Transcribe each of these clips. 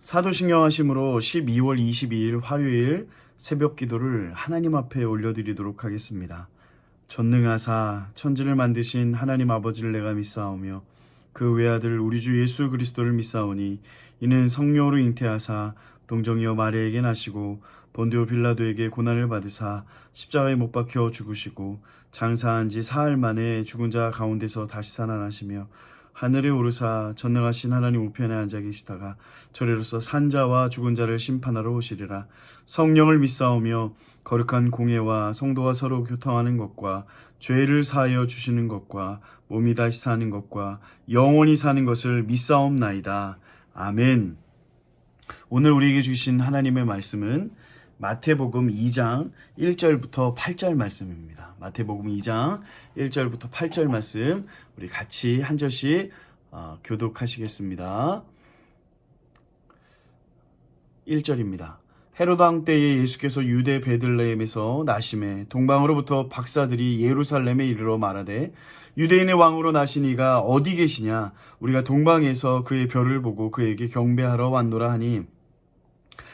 사도신경 하심으로 12월 22일 화요일 새벽 기도를 하나님 앞에 올려드리도록 하겠습니다. 전능하사 천지를 만드신 하나님 아버지를 내가 믿사오며 그 외아들 우리 주 예수 그리스도를 믿사오니 이는 성령으로 잉태하사 동정이여 마리에게 나시고 본디오 빌라도에게 고난을 받으사 십자가에 못 박혀 죽으시고 장사한 지 사흘 만에 죽은 자 가운데서 다시 살아나시며 하늘에 오르사 전능하신 하나님 우편에 앉아 계시다가 저래로서 산자와 죽은 자를 심판하러 오시리라. 성령을 믿사오며 거룩한 공예와 성도가 서로 교통하는 것과 죄를 사하여 주시는 것과 몸이 다시 사는 것과 영원히 사는 것을 믿사옵나이다. 아멘. 오늘 우리에게 주신 하나님의 말씀은 마태복음 2장 1절부터 8절 말씀입니다. 마태복음 2장 1절부터 8절 말씀 우리 같이 한 절씩 어, 교독하시겠습니다. 1절입니다. 헤로드 왕 때에 예수께서 유대 베들레헴에서 나심에 동방으로부터 박사들이 예루살렘에 이르러 말하되 유대인의 왕으로 나신 이가 어디 계시냐 우리가 동방에서 그의 별을 보고 그에게 경배하러 왔노라 하니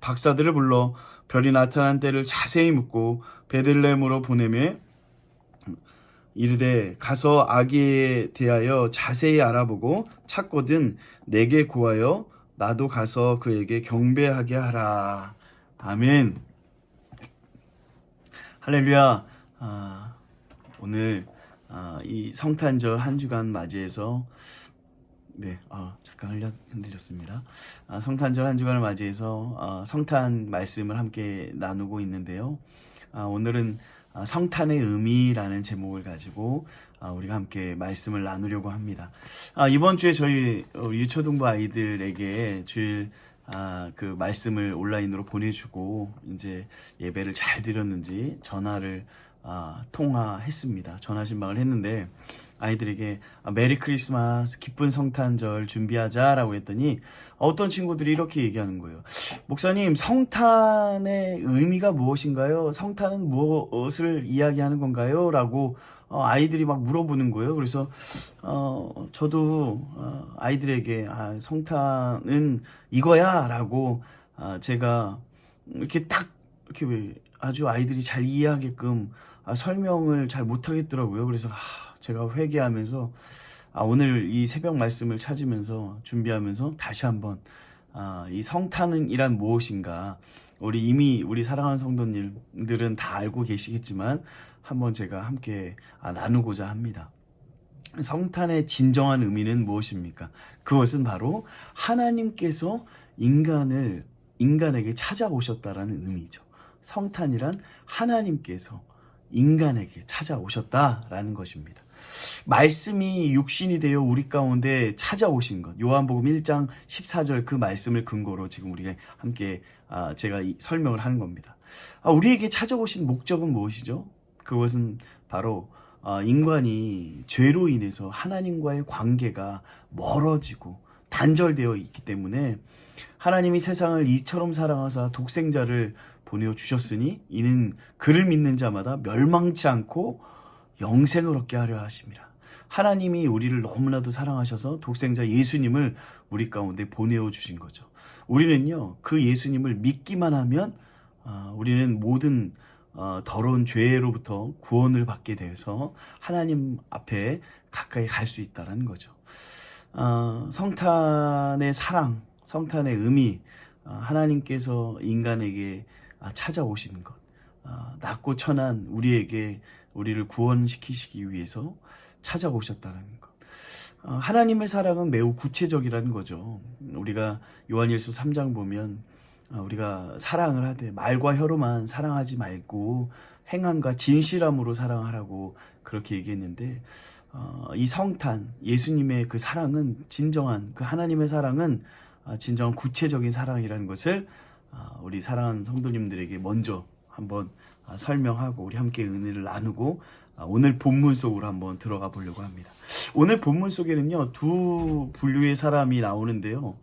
박사들을 불러 별이 나타난 때를 자세히 묻고 베들레헴으로 보내며 이르되 가서 아기에 대하여 자세히 알아보고 찾거든 내게 구하여 나도 가서 그에게 경배하게 하라. 아멘. 할렐루야. 아, 오늘 아, 이 성탄절 한 주간 맞이해서 네, 아, 잠깐 흘려, 흔들렸습니다. 아, 성탄절 한 주간을 맞이해서 아, 성탄 말씀을 함께 나누고 있는데요. 아, 오늘은 아, 성탄의 의미라는 제목을 가지고 아, 우리가 함께 말씀을 나누려고 합니다. 아, 이번 주에 저희 어, 유초등부 아이들에게 주일 아, 그 말씀을 온라인으로 보내주고 이제 예배를 잘 드렸는지 전화를 아, 통화했습니다. 전화 신방을 했는데 아이들에게 아, 메리 크리스마스 기쁜 성탄절 준비하자 라고 했더니 어떤 친구들이 이렇게 얘기하는 거예요. 목사님 성탄의 의미가 무엇인가요? 성탄은 무엇을 이야기하는 건가요? 라고 어, 아이들이 막 물어보는 거예요. 그래서 어, 저도 어, 아이들에게 아, 성탄은 이거야 라고 아, 제가 이렇게 딱 이렇게 왜 아주 아이들이 잘 이해하게끔 아, 설명을 잘 못하겠더라고요. 그래서 아, 제가 회개하면서 아, 오늘 이 새벽 말씀을 찾으면서 준비하면서 다시 한번 아, 이 성탄은이란 무엇인가 우리 이미 우리 사랑하는 성도님들은 다 알고 계시겠지만 한번 제가 함께 아, 나누고자 합니다. 성탄의 진정한 의미는 무엇입니까? 그것은 바로 하나님께서 인간을 인간에게 찾아오셨다라는 의미죠. 성탄이란 하나님께서 인간에게 찾아오셨다라는 것입니다. 말씀이 육신이 되어 우리 가운데 찾아오신 것. 요한복음 1장 14절 그 말씀을 근거로 지금 우리가 함께 아, 제가 이- 설명을 하는 겁니다. 아, 우리에게 찾아오신 목적은 무엇이죠? 그것은 바로 아, 인간이 죄로 인해서 하나님과의 관계가 멀어지고 단절되어 있기 때문에 하나님이 세상을 이처럼 사랑하사 독생자를 보내어 주셨으니 이는 그를 믿는 자마다 멸망치 않고 영생을 얻게 하려 하심이라. 하나님이 우리를 너무나도 사랑하셔서 독생자 예수님을 우리 가운데 보내어 주신 거죠. 우리는요 그 예수님을 믿기만 하면 아, 우리는 모든 어, 더러운 죄로부터 구원을 받게 되어서 하나님 앞에 가까이 갈 수 있다라는 거죠. 어, 성탄의 사랑, 성탄의 의미, 어, 하나님께서 인간에게 아, 찾아오시는 것, 아, 낮고 천한 우리에게 우리를 구원시키시기 위해서 찾아오셨다는 것. 어, 하나님의 사랑은 매우 구체적이라는 거죠. 우리가 요한일서 3장 보면 아, 우리가 사랑을 하되 말과 혀로만 사랑하지 말고 행함과 진실함으로 사랑하라고 그렇게 얘기했는데 어, 이 성탄 예수님의 그 사랑은 진정한 그 하나님의 사랑은 아, 진정한 구체적인 사랑이라는 것을 아, 우리 사랑하는 성도님들에게 먼저 한번 아, 설명하고 우리 함께 은혜를 나누고 아, 오늘 본문 속으로 한번 들어가 보려고 합니다. 오늘 본문 속에는요 두 분류의 사람이 나오는데요.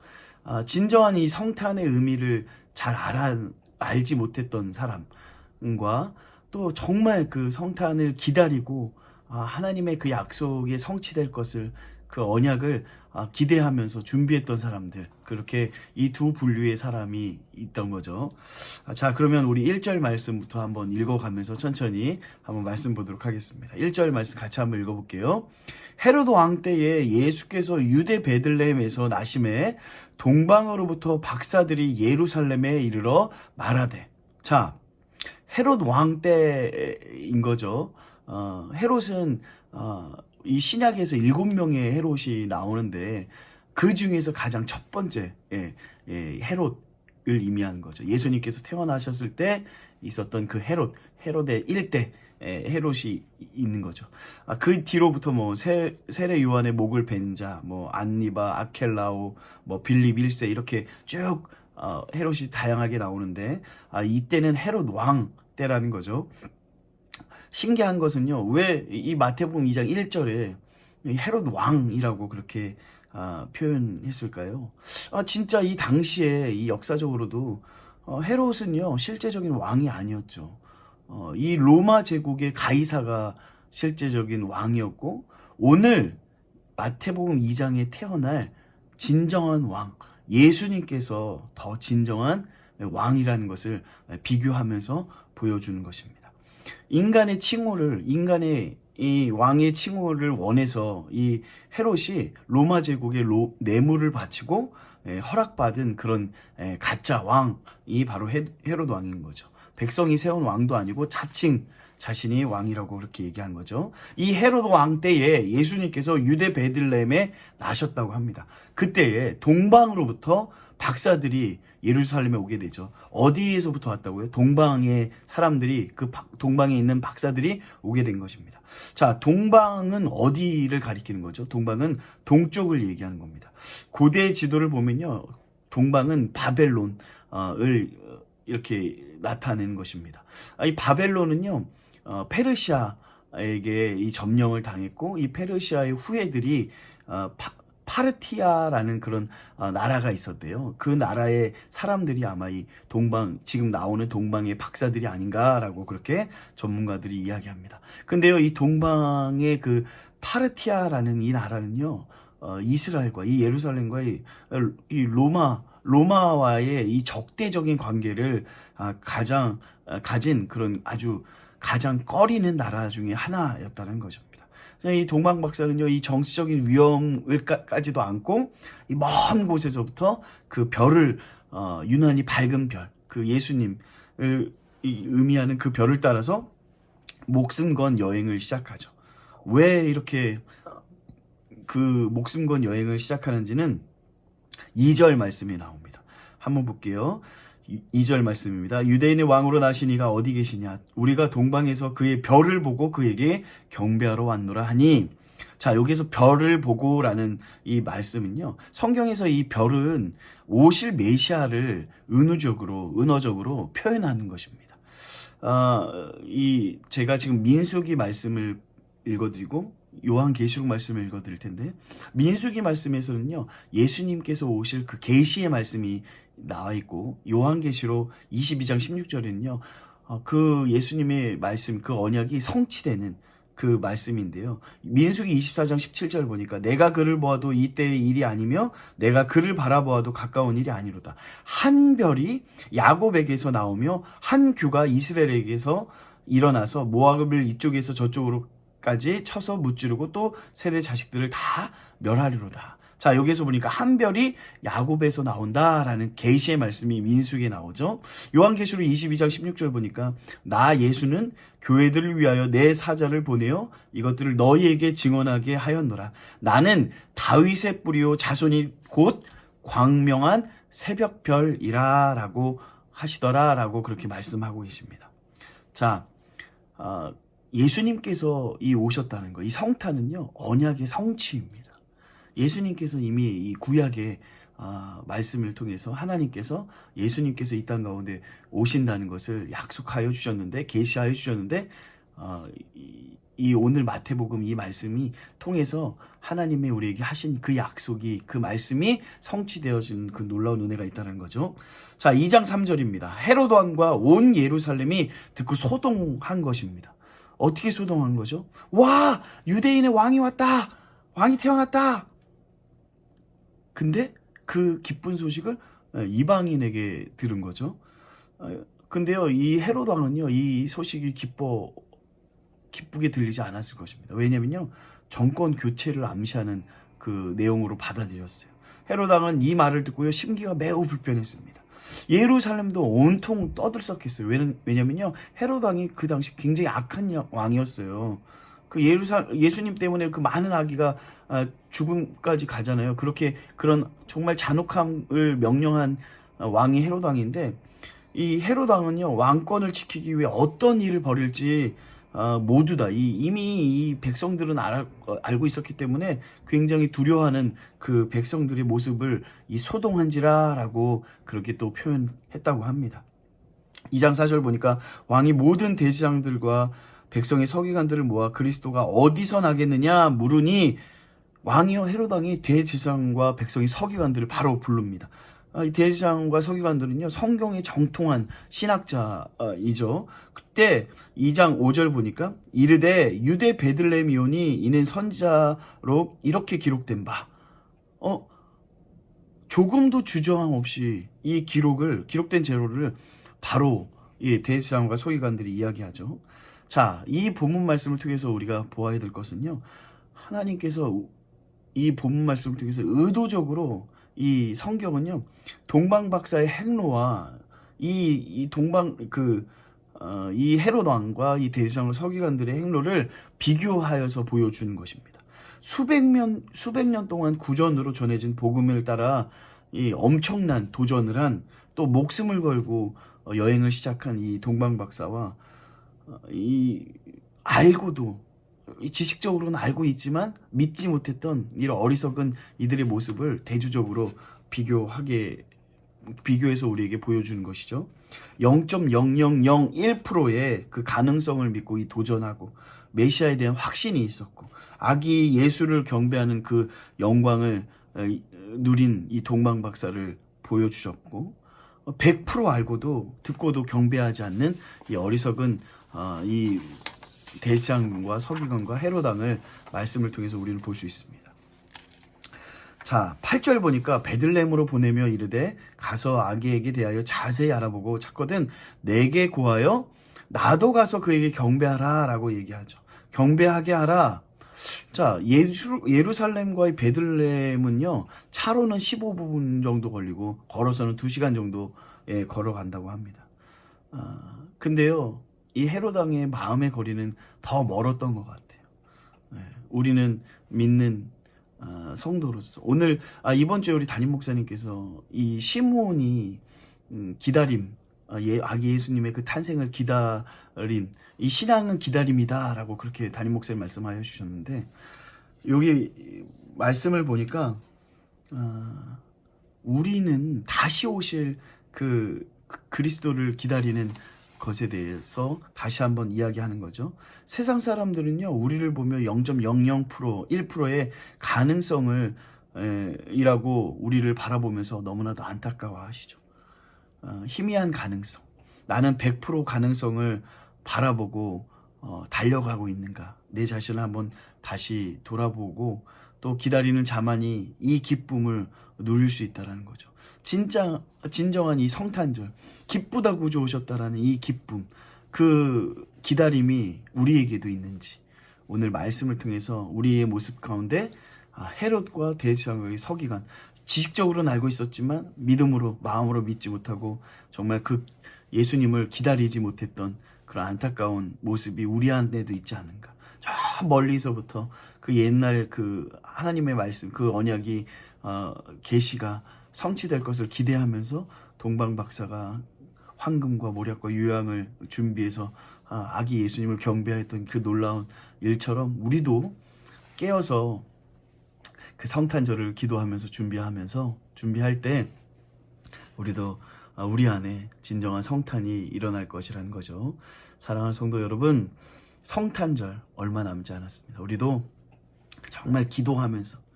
아, 진정한 이 성탄의 의미를 잘 알아 알지 못했던 사람과 또 정말 그 성탄을 기다리고 아, 하나님의 그 약속이 성취될 것을 그 언약을 아, 기대하면서 준비했던 사람들 그렇게 이 두 분류의 사람이 있던 거죠. 아, 자 그러면 우리 1절 말씀부터 한번 읽어가면서 천천히 한번 말씀 보도록 하겠습니다. 1절 말씀 같이 한번 읽어볼게요. 헤로드 왕 때에 예수께서 유대 베들레헴에서 나심에 동방으로부터 박사들이 예루살렘에 이르러 말하되 자 헤롯 왕 때인 거죠. 어, 헤롯은 어, 이 신약에서 일곱 명의 헤롯이 나오는데 그 중에서 가장 첫 번째 예, 예, 헤롯을 의미하는 거죠. 예수님께서 태어나셨을 때 있었던 그 헤롯, 헤롯의 일대 예, 헤롯이 있는 거죠. 아, 그 뒤로부터 뭐 세, 세례 요한의 목을 벤 자, 뭐 안니바, 아켈라오, 뭐 빌립 1세 이렇게 쭉 어, 헤롯이 다양하게 나오는데 아, 이때는 헤롯 왕 때라는 거죠. 신기한 것은요. 왜 이 마태복음 2장 1절에 헤롯 왕이라고 그렇게 아, 표현했을까요? 아, 진짜 이 당시에 이 역사적으로도 어, 헤롯은요 실제적인 왕이 아니었죠. 어, 이 로마 제국의 가이사가 실제적인 왕이었고 오늘 마태복음 2장에 태어날 진정한 왕 예수님께서 더 진정한 왕이라는 것을 비교하면서 보여주는 것입니다. 인간의 칭호를 인간의 이 왕의 칭호를 원해서 이 헤롯이 로마 제국의 로, 뇌물을 바치고 에, 허락받은 그런 에, 가짜 왕이 바로 헤, 헤롯 왕인 거죠. 백성이 세운 왕도 아니고 자칭 자신이 왕이라고 그렇게 얘기한 거죠. 이 헤롯 왕 때에 예수님께서 유대 베들레헴에 나셨다고 합니다. 그때에 동방으로부터 박사들이 예루살렘에 오게 되죠. 어디에서부터 왔다고요? 동방의 사람들이 그 박- 동방에 있는 박사들이 오게 된 것입니다. 자, 동방은 어디를 가리키는 거죠? 동방은 동쪽을 얘기하는 겁니다. 고대 지도를 보면요. 동방은 바벨론을 이렇게 나타내는 것입니다. 아, 이 바벨론은요. 어, 페르시아에게 이 점령을 당했고 이 페르시아의 후예들이 어, 파, 파르티아라는 그런 어, 나라가 있었대요. 그 나라의 사람들이 아마 이 동방 지금 나오는 동방의 박사들이 아닌가라고 그렇게 전문가들이 이야기합니다. 근데요, 이 동방의 그 파르티아라는 이 나라는요, 어, 이스라엘과 이 예루살렘과의 이 로마 로마와의 이 적대적인 관계를 아, 가장 아, 가진 그런 아주 가장 꺼리는 나라 중에 하나였다는 것입니다. 이 동방 박사는요, 이 정치적인 위험을까지도 않고 이 먼 곳에서부터 그 별을 어, 유난히 밝은 별, 그 예수님을 이- 의미하는 그 별을 따라서 목숨 건 여행을 시작하죠. 왜 이렇게 그 목숨 건 여행을 시작하는지는 2절 말씀이 나옵니다. 한번 볼게요. 2절 말씀입니다. 유대인의 왕으로 나시니가 어디 계시냐? 우리가 동방에서 그의 별을 보고 그에게 경배하러 왔노라 하니 자, 여기서 별을 보고라는 이 말씀은요. 성경에서 이 별은 오실 메시아를 은우적으로, 은어적으로 표현하는 것입니다. 아, 이 제가 지금 민수기 말씀을 읽어드리고 요한 계시록 말씀을 읽어드릴 텐데 민수기 말씀에서는요 예수님께서 오실 그 계시의 말씀이 나와 있고 요한계시록 22장 16절에는요 어, 그 예수님의 말씀 그 언약이 성취되는 그 말씀인데요. 민수기 24장 17절 보니까 내가 그를 보아도 이때의 일이 아니며 내가 그를 바라보아도 가까운 일이 아니로다. 한 별이 야곱에게서 나오며 한 규가 이스라엘에게서 일어나서 모압을 이쪽에서 저쪽으로까지 쳐서 무찌르고 또 세대 자식들을 다 멸하리로다. 자 여기서 보니까 한 별이 야곱에서 나온다라는 계시의 말씀이 민수기에 나오죠. 요한계시록 22장 16절 보니까 나 예수는 교회들을 위하여 내 사자를 보내어 이것들을 너희에게 증언하게 하였노라. 나는 다윗의 뿌리요 자손이 곧 광명한 새벽별이라라고 하시더라라고 그렇게 말씀하고 계십니다. 자, 어, 예수님께서 이 오셨다는 거, 이 성탄은요 언약의 성취입니다. 예수님께서 이미 이 구약에 아, 말씀을 통해서 하나님께서 예수님께서 이 땅 가운데 오신다는 것을 약속하여 주셨는데 계시하여 주셨는데 어, 이, 이 오늘 마태복음 이 말씀이 통해서 하나님의 우리에게 하신 그 약속이 그 말씀이 성취되어진 그 놀라운 은혜가 있다는 거죠. 자, 2장 3절입니다. 헤롯 왕과 온 예루살렘이 듣고 소동한 것입니다. 어떻게 소동한 거죠? 와, 유대인의 왕이 왔다. 왕이 태어났다. 근데 그 기쁜 소식을 이방인에게 들은 거죠. 어, 근데요, 이 헤롯 왕은요, 이 소식이 기뻐 기쁘게 들리지 않았을 것입니다. 왜냐면요, 정권 교체를 암시하는 그 내용으로 받아들였어요. 헤롯 왕은 이 말을 듣고요, 심기가 매우 불편했습니다. 예루살렘도 온통 떠들썩했어요. 왜냐- 왜냐면요, 헤롯 왕이 그 당시 굉장히 악한 여- 왕이었어요. 그 예루살 예수님 때문에 그 많은 아기가 아, 죽음까지 가잖아요. 그렇게 그런 정말 잔혹함을 명령한 아, 왕이 헤롯 왕인데 이 헤롯 왕은요 왕권을 지키기 위해 어떤 일을 벌일지 아, 모두 다 이, 이미 이 백성들은 알, 어, 알고 있었기 때문에 굉장히 두려워하는 그 백성들의 모습을 이 소동한지라라고 그렇게 또 표현했다고 합니다. 2장 4절 보니까 왕이 모든 대지장들과 백성의 서기관들을 모아 그리스도가 어디서 나겠느냐 물으니 왕이요 왕이 대제사장과 백성의 서기관들을 바로 부릅니다. 아, 이 대제사장과 서기관들은요 성경에 정통한 신학자이죠. 그때 2장 5절 보니까 이르되 유대 베들레미온이 이는 선지자로 이렇게 기록된 바. 어 조금도 주저함 없이 이 기록을 기록된 제로를 바로 이 대제사장과 서기관들이 이야기하죠. 자, 이 본문 말씀을 통해서 우리가 보아야 될 것은요. 하나님께서 이 본문 말씀을 통해서 의도적으로 이 성경은요. 동방 박사의 행로와 이, 이 동방 그 어, 이 헤롯 왕과 이 대제사장 서기관들의 행로를 비교하여서 보여주는 것입니다. 수백 년 수백 년 동안 구전으로 전해진 복음을 따라 이 엄청난 도전을 한 또 목숨을 걸고 어, 여행을 시작한 이 동방 박사와 어, 이 알고도 이 지식적으로는 알고 있지만 믿지 못했던 이런 어리석은 이들의 모습을 대조적으로 비교하게 비교해서 우리에게 보여주는 것이죠. 0.0001%의 그 가능성을 믿고 이 도전하고 메시아에 대한 확신이 있었고 아기 예수를 경배하는 그 영광을 어, 이- 누린 이 동방 박사를 보여주셨고 100% 알고도 듣고도 경배하지 않는 이 어리석은 어, 이 대장과 서기관과 헤로당을 말씀을 통해서 우리는 볼 수 있습니다. 자, 8절 보니까 베들렘으로 보내며 이르되 가서 아기에게 대하여 자세히 알아보고 찾거든 내게 고하여 나도 가서 그에게 경배하라라고 얘기하죠. 경배하게 하라. 자, 예루, 예루살렘과의 베들렘은요, 차로는 15분 정도 걸리고, 걸어서는 2시간 정도, 예, 걸어간다고 합니다. 아, 근데요, 이 헤로당의 마음의 거리는 더 멀었던 것 같아요. 예, 우리는 믿는 아, 성도로서. 오늘, 아, 이번 주에 우리 담임 목사님께서 이 시므온이 음, 기다림, 아, 예, 아기 예수님의 그 탄생을 기다린 이 신앙은 기다림이다라고 그렇게 담임 목사님 말씀하여 주셨는데 여기 말씀을 보니까 아, 우리는 다시 오실 그 그- 그리스도를 기다리는 것에 대해서 다시 한번 이야기하는 거죠. 세상 사람들은요, 우리를 보며 0.00% 1%의 가능성을 에, 이라고 우리를 바라보면서 너무나도 안타까워하시죠. 어, 희미한 가능성. 나는 100% 가능성을 바라보고 어, 달려가고 있는가? 내 자신을 한번 다시 돌아보고 또 기다리는 자만이 이 기쁨을 누릴 수 있다라는 거죠. 진짜 진정한 이 성탄절 기쁘다 구주 오셨다라는 이 기쁨 그 기다림이 우리에게도 있는지 오늘 말씀을 통해서 우리의 모습 가운데 아, 헤롯과 대제사장의 서기관 지식적으로는 알고 있었지만 믿음으로 마음으로 믿지 못하고 정말 그 예수님을 기다리지 못했던 그런 안타까운 모습이 우리 안에도 있지 않은가. 저 멀리서부터 그 옛날 그 하나님의 말씀 그 언약이 어, 계시가 성취될 것을 기대하면서 동방 박사가 황금과 모략과 유향을 준비해서 아, 아기 예수님을 경배했던 그 놀라운 일처럼 우리도 깨어서 그 성탄절을 기도하면서 준비하면서 준비할 때 우리도 아, 우리 안에 진정한 성탄이 일어날 것이라는 거죠. 사랑하는 성도 여러분, 성탄절 얼마 남지 않았습니다. 우리도 정말 기도하면서 아,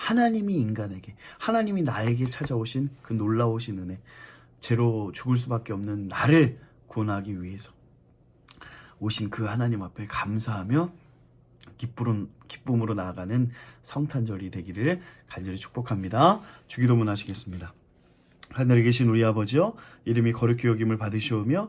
하나님이 인간에게, 하나님이 나에게 찾아오신 그 놀라우신 은혜, 죄로 죽을 수밖에 없는 나를 구원하기 위해서 오신 그 하나님 앞에 감사하며 기쁨으로, 기쁨으로 나아가는 성탄절이 되기를 간절히 축복합니다. 주기도문 하시겠습니다. 하늘에 계신 우리 아버지여 이름이 거룩히 여김을 받으시오며